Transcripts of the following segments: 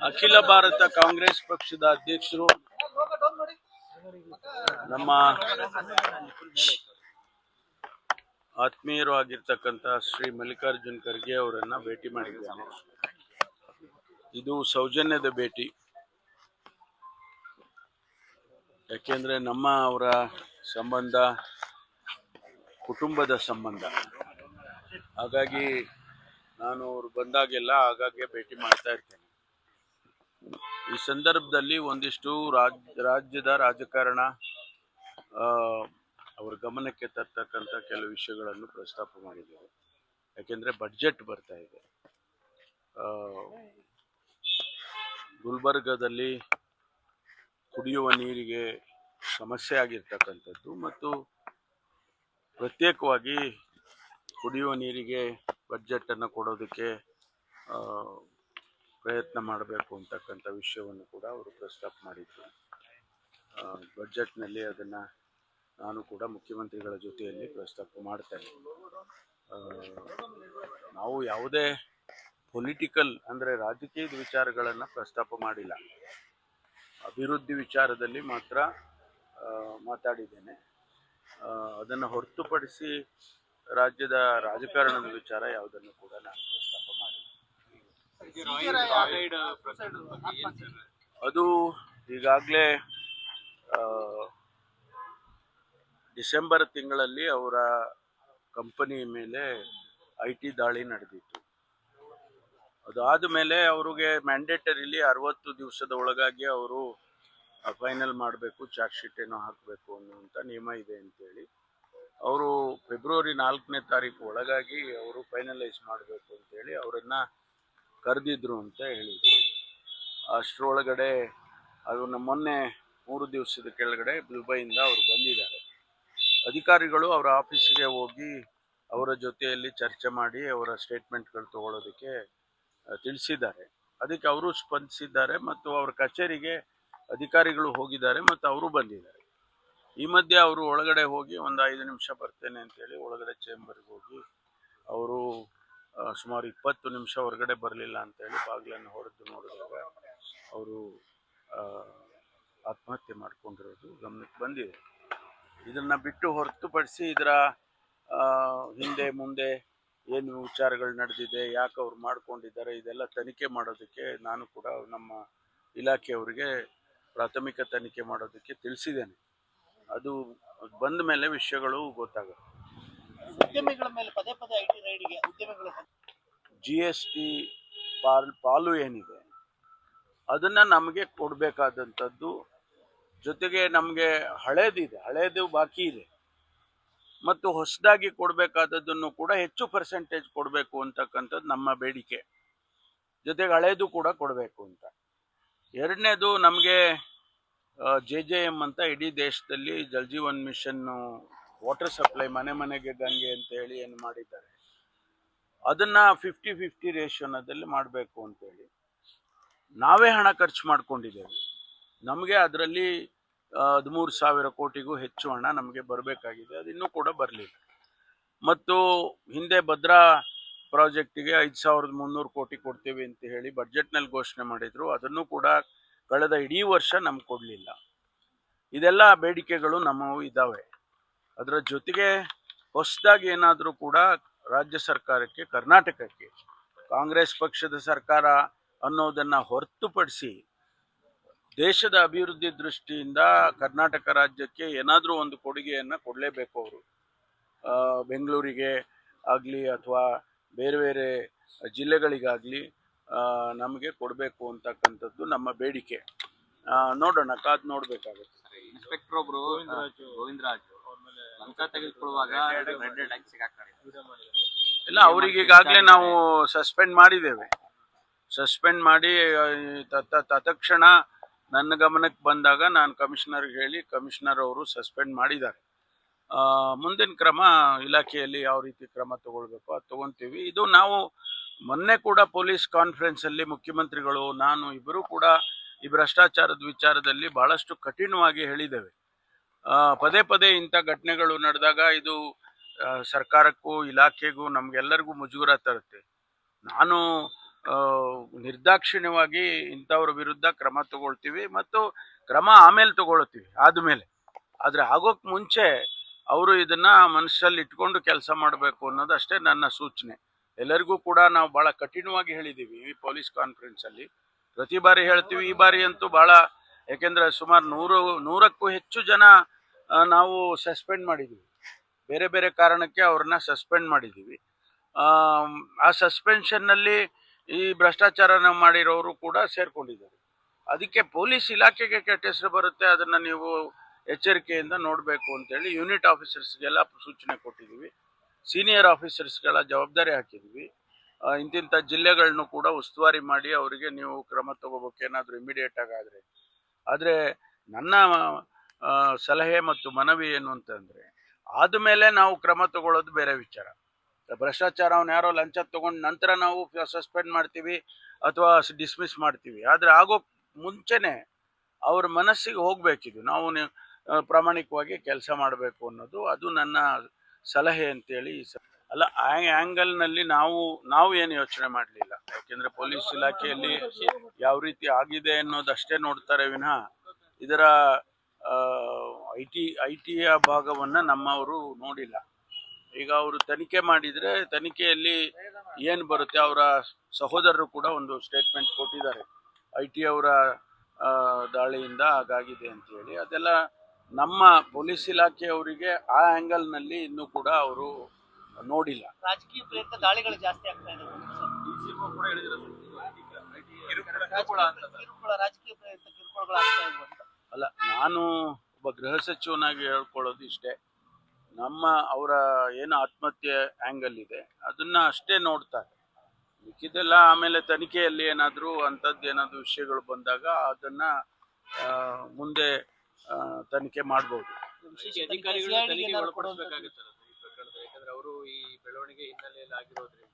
ಅಖಿಲ ಭಾರತ ಕಾಂಗ್ರೆಸ್ ಪಕ್ಷದ ಅಧ್ಯಕ್ಷರು, ನಮ್ಮ ಆತ್ಮೀಯರು ಆಗಿರ್ತಕ್ಕಂಥ ಶ್ರೀ ಮಲ್ಲಿಕಾರ್ಜುನ್ ಖರ್ಗೆ ಅವರನ್ನ ಭೇಟಿ ಮಾಡಿದ್ದೇನೆ. ಇದು ಸೌಜನ್ಯದ ಭೇಟಿ. ಯಾಕೆಂದ್ರೆ ನಮ್ಮ ಅವರ ಸಂಬಂಧ, ಕುಟುಂಬದ ಸಂಬಂಧ. ಹಾಗಾಗಿ ನಾನು ಅವ್ರು ಬಂದಾಗೆಲ್ಲ ಆಗಾಗ್ಗೆ ಭೇಟಿ ಮಾಡ್ತಾ ಇರ್ತೇನೆ. ಈ ಸಂದರ್ಭದಲ್ಲಿ ಒಂದಿಷ್ಟು ರಾಜ್, ರಾಜ್ಯದ ರಾಜಕಾರಣ ಅವರ ಗಮನಕ್ಕೆ ತರ್ತಕ್ಕಂಥ ಕೆಲವು ವಿಷಯಗಳನ್ನು ಪ್ರಸ್ತಾಪ ಮಾಡಿದ್ದೇವೆ. ಯಾಕೆಂದರೆ ಬಡ್ಜೆಟ್ ಬರ್ತಾ ಇದೆ. ಗುಲ್ಬರ್ಗದಲ್ಲಿ ಕುಡಿಯುವ ನೀರಿಗೆ ಸಮಸ್ಯೆ ಆಗಿರ್ತಕ್ಕಂಥದ್ದು ಮತ್ತು ಪ್ರತ್ಯೇಕವಾಗಿ ಕುಡಿಯುವ ನೀರಿಗೆ ಬಡ್ಜೆಟನ್ನು ಕೊಡೋದಕ್ಕೆ ಪ್ರಯತ್ನ ಮಾಡಬೇಕು ಅಂತಕ್ಕಂಥ ವಿಷಯವನ್ನು ಕೂಡ ಅವರು ಪ್ರಸ್ತಾಪ ಮಾಡಿದ್ರು. ಬಜೆಟ್ನಲ್ಲಿ ಅದನ್ನು ನಾನು ಕೂಡ ಮುಖ್ಯಮಂತ್ರಿಗಳ ಜೊತೆಯಲ್ಲಿ ಪ್ರಸ್ತಾಪ ಮಾಡ್ತೇನೆ. ನಾವು ಯಾವುದೇ ಪೊಲಿಟಿಕಲ್ ಅಂದರೆ ರಾಜಕೀಯದ ವಿಚಾರಗಳನ್ನು ಪ್ರಸ್ತಾಪ ಮಾಡಿಲ್ಲ. ಅಭಿವೃದ್ಧಿ ವಿಚಾರದಲ್ಲಿ ಮಾತ್ರ ಮಾತಾಡಿದ್ದೇನೆ. ಅದನ್ನು ಹೊರತುಪಡಿಸಿ ರಾಜ್ಯದ ರಾಜಕಾರಣದ ವಿಚಾರ ಯಾವುದನ್ನು ಕೂಡ ನಾನು ಅದು ಈಗಾಗಲೇ ಡಿಸೆಂಬರ್ ತಿಂಗಳಲ್ಲಿ ಅವರ ಕಂಪನಿ ಮೇಲೆ ಐ ಟಿ ದಾಳಿ ನಡೆದಿತ್ತು. ಅದಾದ ಮೇಲೆ ಅವ್ರಿಗೆ ಮ್ಯಾಂಡೇಟರಿಲಿ ಅರವತ್ತು ದಿವಸದ ಒಳಗಾಗಿ ಅವರು ಫೈನಲ್ ಮಾಡಬೇಕು ಚಾರ್ಜ್ ಶೀಟ್ ಏನೋ ಹಾಕಬೇಕು ಅನ್ನುವಂಥ ನಿಯಮ ಇದೆ ಅಂತೇಳಿ. ಅವರು ಫೆಬ್ರವರಿ ನಾಲ್ಕನೇ ತಾರೀಕು ಒಳಗಾಗಿ ಅವರು ಫೈನಲೈಸ್ ಮಾಡಬೇಕು ಅಂತೇಳಿ ಅವರನ್ನು ಕರೆದಿದ್ರು ಅಂತ ಹೇಳಿದರು. ಅಷ್ಟರೊಳಗಡೆ ಅದನ್ನು ಮೊನ್ನೆ ಮೂರು ದಿವಸದ ಕೆಳಗಡೆ ದುಬೈಯಿಂದ ಅವರು ಬಂದಿದ್ದಾರೆ. ಅಧಿಕಾರಿಗಳು ಅವರ ಆಫೀಸಿಗೆ ಹೋಗಿ ಅವರ ಜೊತೆಯಲ್ಲಿ ಚರ್ಚೆ ಮಾಡಿ ಅವರ ಸ್ಟೇಟ್ಮೆಂಟ್ಗಳು ತಗೊಳ್ಳೋದಕ್ಕೆ ತಿಳಿಸಿದ್ದಾರೆ. ಅದಕ್ಕೆ ಅವರು ಸ್ಪಂದಿಸಿದ್ದಾರೆ ಮತ್ತು ಅವರ ಕಚೇರಿಗೆ ಅಧಿಕಾರಿಗಳು ಹೋಗಿದ್ದಾರೆ ಮತ್ತು ಅವರು ಬಂದಿದ್ದಾರೆ. ಈ ಮಧ್ಯೆ ಅವರು ಒಳಗಡೆ ಹೋಗಿ ಒಂದು ಐದು ನಿಮಿಷ ಬರ್ತೇನೆ ಅಂತೇಳಿ ಒಳಗಡೆ ಚೇಂಬರ್ಗೆ ಹೋಗಿ ಅವರು ಸುಮಾರು ಇಪ್ಪತ್ತು ನಿಮಿಷ ಹೊರಗಡೆ ಬರಲಿಲ್ಲ ಅಂತೇಳಿ ಬಾಗಿಲನ್ನು ಹೊಡೆದು ನೋಡಿದಾಗ ಅವರು ಆತ್ಮಹತ್ಯೆ ಮಾಡ್ಕೊಂಡಿರೋದು ಗಮನಕ್ಕೆ ಬಂದಿದೆ. ಇದನ್ನು ಬಿಟ್ಟು ಹೊರತುಪಡಿಸಿ ಇದರ ಹಿಂದೆ ಮುಂದೆ ಏನು ವಿಚಾರಗಳು ನಡೆದಿದೆ, ಯಾಕೆ ಅವ್ರು ಮಾಡ್ಕೊಂಡಿದ್ದಾರೆ, ಇದೆಲ್ಲ ತನಿಖೆ ಮಾಡೋದಕ್ಕೆ ನಾನು ಕೂಡ ನಮ್ಮ ಇಲಾಖೆಯವರಿಗೆ ಪ್ರಾಥಮಿಕ ತನಿಖೆ ಮಾಡೋದಕ್ಕೆ ತಿಳಿಸಿದ್ದೇನೆ. ಅದು ಬಂದ ಮೇಲೆ ವಿಷಯಗಳು ಗೊತ್ತಾಗುತ್ತೆ. ಉದ್ಯಮಿಗಳ ಮೇಲೆ ಪದೇ ಪದೇ ಐಟಿ ರೈಡ್ಗೆ ಉದ್ಯಮಿಗಳು ಜಿ ಎಸ್ ಟಿ ಪಾಲ್, ಪಾಲು ಏನಿದೆ, ಅದನ್ನು ನಮಗೆ ಕೊಡಬೇಕಾದಂಥದ್ದು, ಜೊತೆಗೆ ನಮಗೆ ಹಳೇದಿದೆ, ಹಳೇದು ಬಾಕಿ ಇದೆ. ಮತ್ತು ಹೊಸದಾಗಿ ಕೊಡಬೇಕಾದದ್ದನ್ನು ಕೂಡ ಹೆಚ್ಚು ಪರ್ಸೆಂಟೇಜ್ ಕೊಡಬೇಕು ಅಂತಕ್ಕಂಥದ್ದು ನಮ್ಮ ಬೇಡಿಕೆ. ಜೊತೆಗೆ ಹಳೇದು ಕೂಡ ಕೊಡಬೇಕು ಅಂತ. ಎರಡನೇದು ನಮಗೆ ಜೆ ಜೆ ಎಂ ಅಂತ ಇಡೀ ದೇಶದಲ್ಲಿ ಜಲ್ ಜೀವನ್ ಮಿಷನ್ನು ವಾಟರ್ ಸಪ್ಲೈ ಮನೆ ಮನೆಗೆ ಗಂಗೆ ಅಂತ ಹೇಳಿ ಏನು ಮಾಡಿದ್ದಾರೆ. ಅದನ್ನ ಫಿಫ್ಟಿ ಫಿಫ್ಟಿ ರೇಷನದಲ್ಲಿ ಮಾಡಬೇಕು ಅಂತೇಳಿ ನಾವೇ ಹಣ ಖರ್ಚು ಮಾಡ್ಕೊಂಡಿದ್ದೇವೆ. ನಮಗೆ ಅದರಲ್ಲಿ ಹದಿಮೂರು ಸಾವಿರ ಕೋಟಿಗೂ ಹೆಚ್ಚು ಹಣ ನಮಗೆ ಬರಬೇಕಾಗಿದೆ, ಅದು ಇನ್ನೂ ಕೂಡ ಬರಲಿಲ್ಲ. ಮತ್ತು ಹಿಂದೆ ಭದ್ರಾ ಪ್ರಾಜೆಕ್ಟಿಗೆ ಐದು ಸಾವಿರದ ಮುನ್ನೂರು ಕೋಟಿ ಕೊಡ್ತೀವಿ ಅಂತ ಹೇಳಿ ಬಜೆಟ್ನಲ್ಲಿ ಘೋಷಣೆ ಮಾಡಿದರು, ಅದನ್ನು ಕೂಡ ಕಳೆದ ಇಡೀ ವರ್ಷ ನಮ್ಗೆ ಕೊಡಲಿಲ್ಲ. ಇದೆಲ್ಲ ಬೇಡಿಕೆಗಳು ನಮ್ಮವು ಇದ್ದಾವೆ. ಅದರ ಜೊತೆಗೆ ಹೊಸದಾಗಿ ಏನಾದರೂ ಕೂಡ ರಾಜ್ಯ ಸರ್ಕಾರಕ್ಕೆ, ಕರ್ನಾಟಕಕ್ಕೆ, ಕಾಂಗ್ರೆಸ್ ಪಕ್ಷದ ಸರ್ಕಾರ ಅನ್ನೋದನ್ನು ಹೊರತುಪಡಿಸಿ ದೇಶದ ಅಭಿವೃದ್ಧಿ ದೃಷ್ಟಿಯಿಂದ ಕರ್ನಾಟಕ ರಾಜ್ಯಕ್ಕೆ ಏನಾದರೂ ಒಂದು ಕೊಡುಗೆಯನ್ನು ಕೊಡಲೇಬೇಕು ಅವರು. ಬೆಂಗಳೂರಿಗೆ ಆಗಲಿ ಅಥವಾ ಬೇರೆ ಬೇರೆ ಜಿಲ್ಲೆಗಳಿಗಾಗಲಿ ನಮಗೆ ಕೊಡಬೇಕು ಅಂತಕ್ಕಂಥದ್ದು ನಮ್ಮ ಬೇಡಿಕೆ. ನೋಡೋಣ, ಕಾದು ನೋಡಬೇಕಾಗುತ್ತೆ. ಇನ್ಸ್ಪೆಕ್ಟರ್ ಒಬ್ರು ಗೋವಿಂದರಾಜ್. ತೆಗೆದುಕೊಳ್ಳುವಾಗ ರೆಡ್ ಇಲ್ಲ ಅವ್ರಿಗೆ ಈಗಾಗಲೇ ನಾವು ಸಸ್ಪೆಂಡ್ ಮಾಡಿದ್ದೇವೆ. ಸಸ್ಪೆಂಡ್ ಮಾಡಿ ತತ್ಕ್ಷಣ ನನ್ನ ಗಮನಕ್ಕೆ ಬಂದಾಗ ನಾನು ಕಮಿಷನರ್ಗೆ ಹೇಳಿ ಕಮಿಷನರ್ ಅವರು ಸಸ್ಪೆಂಡ್ ಮಾಡಿದ್ದಾರೆ. ಮುಂದಿನ ಕ್ರಮ ಇಲಾಖೆಯಲ್ಲಿ ಯಾವ ರೀತಿ ಕ್ರಮ ತಗೊಳ್ಬೇಕು ಅದು ತಗೊಂತೀವಿ. ಇದು ನಾವು ಮೊನ್ನೆ ಕೂಡ ಪೊಲೀಸ್ ಕಾನ್ಫರೆನ್ಸಲ್ಲಿ ಮುಖ್ಯಮಂತ್ರಿಗಳು ನಾನು ಇಬ್ಬರೂ ಕೂಡ ಈ ಭ್ರಷ್ಟಾಚಾರದ ವಿಚಾರದಲ್ಲಿ ಬಹಳಷ್ಟು ಕಠಿಣವಾಗಿ ಹೇಳಿದ್ದೇವೆ. ಪದೇ ಪದೇ ಇಂಥ ಘಟನೆಗಳು ನಡೆದಾಗ ಇದು ಸರ್ಕಾರಕ್ಕೂ ಇಲಾಖೆಗೂ ನಮಗೆಲ್ಲರಿಗೂ ಮುಜುಗರ ತರುತ್ತೆ. ನಾನು ನಿರ್ದಾಕ್ಷಿಣ್ಯವಾಗಿ ಇಂಥವ್ರ ವಿರುದ್ಧ ಕ್ರಮ ತಗೊಳ್ತೀವಿ ಮತ್ತು ಕ್ರಮ ಆಮೇಲೆ ತಗೊಳ್ತೀವಿ ಆದಮೇಲೆ. ಆದರೆ ಆಗೋಕ್ ಮುಂಚೆ ಅವರು ಇದನ್ನ ಮನಸ್ಸಲ್ಲಿ ಇಟ್ಕೊಂಡು ಕೆಲಸ ಮಾಡಬೇಕು ಅನ್ನೋದಷ್ಟೇ ನನ್ನ ಸೂಚನೆ. ಎಲ್ಲರಿಗೂ ಕೂಡ ನಾವು ಬಹಳ ಕಠಿಣವಾಗಿ ಹೇಳಿದ್ದೀವಿ ಈ ಪೊಲೀಸ್ ಕಾನ್ಫರೆನ್ಸ್ ಅಲ್ಲಿ ಪ್ರತಿ ಬಾರಿ ಹೇಳ್ತೀವಿ ಈ ಬಾರಿ ಅಂತೂ ಬಹಳ ಯಾಕೆಂದ್ರೆ ಸುಮಾರು ನೂರು, ನೂರಕ್ಕೂ ಹೆಚ್ಚು ಜನ ನಾವು ಸಸ್ಪೆಂಡ್ ಮಾಡಿದ್ದೀವಿ ಬೇರೆ ಬೇರೆ ಕಾರಣಕ್ಕೆ ಅವ್ರನ್ನ ಸಸ್ಪೆಂಡ್ ಮಾಡಿದ್ದೀವಿ ಆ ಸಸ್ಪೆನ್ಷನ್ನಲ್ಲಿ ಈ ಭ್ರಷ್ಟಾಚಾರನ ಮಾಡಿರೋರು ಕೂಡ ಸೇರ್ಕೊಂಡಿದ್ದಾರೆ. ಅದಕ್ಕೆ ಪೊಲೀಸ್ ಇಲಾಖೆಗೆ ಕೆಟ್ಟ ಹೆಸರು ಬರುತ್ತೆ. ಅದನ್ನ ನೀವು ಎಚ್ಚರಿಕೆಯಿಂದ ನೋಡಬೇಕು ಅಂತೇಳಿ ಯೂನಿಟ್ ಆಫೀಸರ್ಸ್ಗೆಲ್ಲ ಸೂಚನೆ ಕೊಟ್ಟಿದ್ದೀವಿ ಸೀನಿಯರ್ ಆಫೀಸರ್ಸ್ಗಳ ಜವಾಬ್ದಾರಿ ಹಾಕಿದ್ದೀವಿ ಇಂತಿಂಥ ಜಿಲ್ಲೆಗಳನ್ನು ಕೂಡ ಉಸ್ತುವಾರಿ ಮಾಡಿ ಅವರಿಗೆ ನೀವು ಕ್ರಮ ತಗೋಬೇಕು ಏನಾದರೂ ಇಮಿಡಿಯೇಟ್ ಆಗಾದರೆ ಆದರೆ ನನ್ನ ಸಲಹೆ ಮತ್ತು ಮನವಿ ಏನು ಅಂತಂದರೆ, ಆದಮೇಲೆ ನಾವು ಕ್ರಮ ತಗೊಳ್ಳೋದು ಬೇರೆ ವಿಚಾರ. ಭ್ರಷ್ಟಾಚಾರ ಅವ್ನು ಯಾರೋ ಲಂಚ ತಗೊಂಡು ನಂತರ ನಾವು ಸಸ್ಪೆಂಡ್ ಮಾಡ್ತೀವಿ ಅಥವಾ ಡಿಸ್ಮಿಸ್ ಮಾಡ್ತೀವಿ. ಆದರೆ ಆಗೋ ಮುಂಚೆನೆ ಅವ್ರ ಮನಸ್ಸಿಗೆ ಹೋಗ್ಬೇಕಿದು. ನಾವು ಪ್ರಾಮಾಣಿಕವಾಗಿ ಕೆಲಸ ಮಾಡಬೇಕು ಅನ್ನೋದು. ಅದು ನನ್ನ ಸಲಹೆ ಅಂತೇಳಿ ಅಲ್ಲ, ಆ ಆ್ಯಂಗಲ್ನಲ್ಲಿ ನಾವು ನಾವು ಏನು ಯೋಚನೆ ಮಾಡಲಿಲ್ಲ. ಯಾಕೆಂದ್ರೆ ಪೊಲೀಸ್ ಇಲಾಖೆಯಲ್ಲಿ ಯಾವ ರೀತಿ ಆಗಿದೆ ಅನ್ನೋದಷ್ಟೇ ನೋಡ್ತಾರೆ ವಿನಃ ಇದರ ಐ ಟಿ ಐ ಟಿಯ ಭಾಗವನ್ನು ನಮ್ಮವರು ನೋಡಿಲ್ಲ. ಈಗ ಅವರು ತನಿಖೆ ಮಾಡಿದರೆ ತನಿಖೆಯಲ್ಲಿ ಏನು ಬರುತ್ತೆ ಅವರ ಸಹೋದರರು ಕೂಡ ಒಂದು ಸ್ಟೇಟ್ಮೆಂಟ್ ಕೊಟ್ಟಿದ್ದಾರೆ. ಐ ಟಿ ಅವರ ಆ, ದಾಳಿಯಿಂದ ಹಾಗಾಗಿದೆ ಅಂತೇಳಿ ಅದೆಲ್ಲ ನಮ್ಮ ಪೊಲೀಸ್ ಇಲಾಖೆಯವರಿಗೆ ಆ ಆ್ಯಂಗಲ್ನಲ್ಲಿ ಇನ್ನೂ ಕೂಡ ಅವರು ನೋಡಿಲ್ಲ. ರಾಜಕೀಯ ಪ್ರೇರಿತ ದಾಳಿಗಳು ಜಾಸ್ತಿ ಆಗ್ತಾ ಇದೆ. ಕಿರುಕುಳ ರಾಜಕೀಯ ಪ್ರೇರಿತ ಕಿರುಕುಳಗಳು ಆಗ್ತಾ ಅಲ್ಲ ನಾನು ಒಬ್ಬ ಗೃಹ ಸಚಿವನಾಗಿ ಹೇಳ್ಕೊಳ್ಳೋದು ಇಷ್ಟೇ. ನಮ್ಮ ಅವರ ಏನು ಆತ್ಮಹತ್ಯೆ ಆ್ಯಂಗಲ್ ಇದೆ ಅದನ್ನ ಅಷ್ಟೇ ನೋಡ್ತಾರೆ. ಮಿಕ್ಕಿದೆಲ್ಲ ಆಮೇಲೆ ತನಿಖೆಯಲ್ಲಿ ಏನಾದರೂ ಅಂಥದ್ದು ಏನಾದರೂ ವಿಷಯಗಳು ಬಂದಾಗ ಅದನ್ನ ಆ, ಮುಂದೆ ಆ, ತನಿಖೆ ಮಾಡ್ಬೋದು. ಅವರು ಈ ಬೆಳವಣಿಗೆ ಹಿನ್ನೆಲೆಯಲ್ಲಿ ಆಗಿರೋದ್ರಿಂದ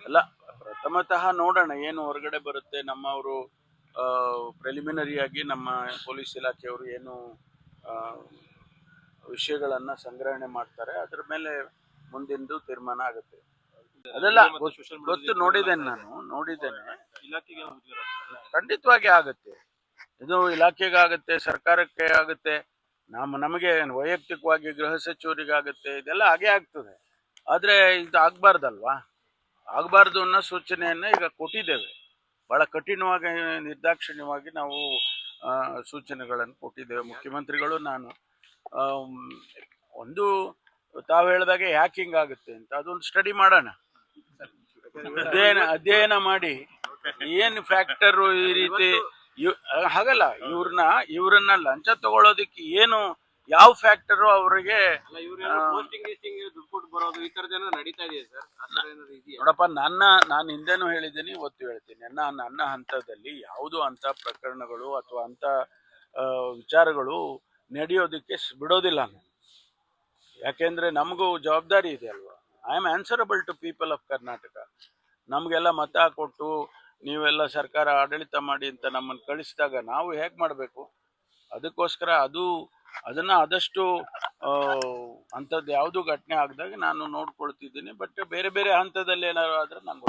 ಅಲ್ಲ ಪ್ರಥಮತಃ ನೋಡೋಣ ಏನು ಹೊರಗಡೆ ಬರುತ್ತೆ ನಮ್ಮವರು ಪ್ರಿಲಿಮಿನರಿಯಾಗಿ ನಮ್ಮ ಪೊಲೀಸ್ ಇಲಾಖೆಯವರು ಏನು ವಿಷಯಗಳನ್ನ ಸಂಗ್ರಹಣೆ ಮಾಡ್ತಾರೆ. ಅದ್ರ ಮೇಲೆ ಮುಂದಿಂದು ತೀರ್ಮಾನ ಆಗುತ್ತೆ. ಅದೆಲ್ಲ ಗೊತ್ತು- ನೋಡಿದ್ದೇನೆ ನಾನು ನೋಡಿದ್ದೇನೆ. ಇಲಾಖೆಗೆ ಖಂಡಿತವಾಗಿ ಆಗುತ್ತೆ. ಇದು ಇಲಾಖೆಗೆ ಆಗುತ್ತೆ ಸರ್ಕಾರಕ್ಕೆ ಆಗುತ್ತೆ. ನಮ್ಮ ನಮಗೆ ವೈಯಕ್ತಿಕವಾಗಿ ಗೃಹ ಸಚಿವರಿಗಾಗುತ್ತೆ. ಇದೆಲ್ಲ ಹಾಗೆ ಆಗ್ತದೆ. ಆದರೆ ಇದು ಆಗಬಾರ್ದಲ್ವಾ? ಆಗಬಾರ್ದು ಅನ್ನೋ ಸೂಚನೆಯನ್ನು ಈಗ ಕೊಟ್ಟಿದ್ದೇವೆ. ಭಾಳ ಕಠಿಣವಾಗಿ, ನಿರ್ದಾಕ್ಷಿಣ್ಯವಾಗಿ ನಾವು ಸೂಚನೆಗಳನ್ನು ಕೊಟ್ಟಿದ್ದೇವೆ. ಮುಖ್ಯಮಂತ್ರಿಗಳು, ನಾನು ಒಂದು ತಾವು ಹೇಳಿದಾಗೆ ಯಾಕೆ ಹಿಂಗಾಗುತ್ತೆ ಅಂತ ಅದೊಂದು ಸ್ಟಡಿ ಮಾಡೋಣ. ಅಧ್ಯಯನ ಅಧ್ಯಯನ ಮಾಡಿ. ಏನು ಫ್ಯಾಕ್ಟರ್ ಈ ರೀತಿ ಹಾಗಲ್ಲ, ಇವ್ರನ್ನ ಇವ್ರನ್ನ ಲಂಚ ತಗೊಳ್ಳೋದಕ್ಕೆ ಏನು ಯಾವ ಫ್ಯಾಕ್ಟರು ಅವರಿಗೆ ನೋಡಪ್ಪ ನನ್ನ ನಾನು ಹಿಂದೆನೂ ಹೇಳಿದ್ದೀನಿ ಒತ್ತು ಹೇಳ್ತೀನಿ. ನನ್ನ ನನ್ನ ಹಂತದಲ್ಲಿ ಯಾವುದು ಅಂತ ಪ್ರಕರಣಗಳು ಅಥವಾ ಅಂತ ವಿಚಾರಗಳು ನಡೆಯೋದಕ್ಕೆ ಬಿಡೋದಿಲ್ಲ ನಾನು. ಯಾಕೆಂದ್ರೆ ನಮಗೂ ಜವಾಬ್ದಾರಿ ಇದೆ ಅಲ್ವಾ? I am answerable to people of Karnataka ನಮಗೆಲ್ಲ ಮತ ಕೊಟ್ಟು ನೀವೆಲ್ಲ ಸರ್ಕಾರ ಆಡಳಿತ ಮಾಡಿ ಅಂತ ನಮ್ಮನ್ನು ಕಳಿಸಿದಾಗ ನಾವು ಹೇಗೆ ಮಾಡಬೇಕು? ಅದಕ್ಕೋಸ್ಕರ ಅದು ಅದನ್ನ ಆದಷ್ಟು ಅಂಥದ್ದು ಯಾವುದು ಘಟನೆ ಆಗದಾಗ ನಾನು ನೋಡ್ಕೊಳ್ತಿದ್ದೀನಿ, ಬಟ್ ಬೇರೆ ಬೇರೆ ಹಂತದಲ್ಲಿ ಏನಾದ್ರು ಆದ್ರೆ ನಾನು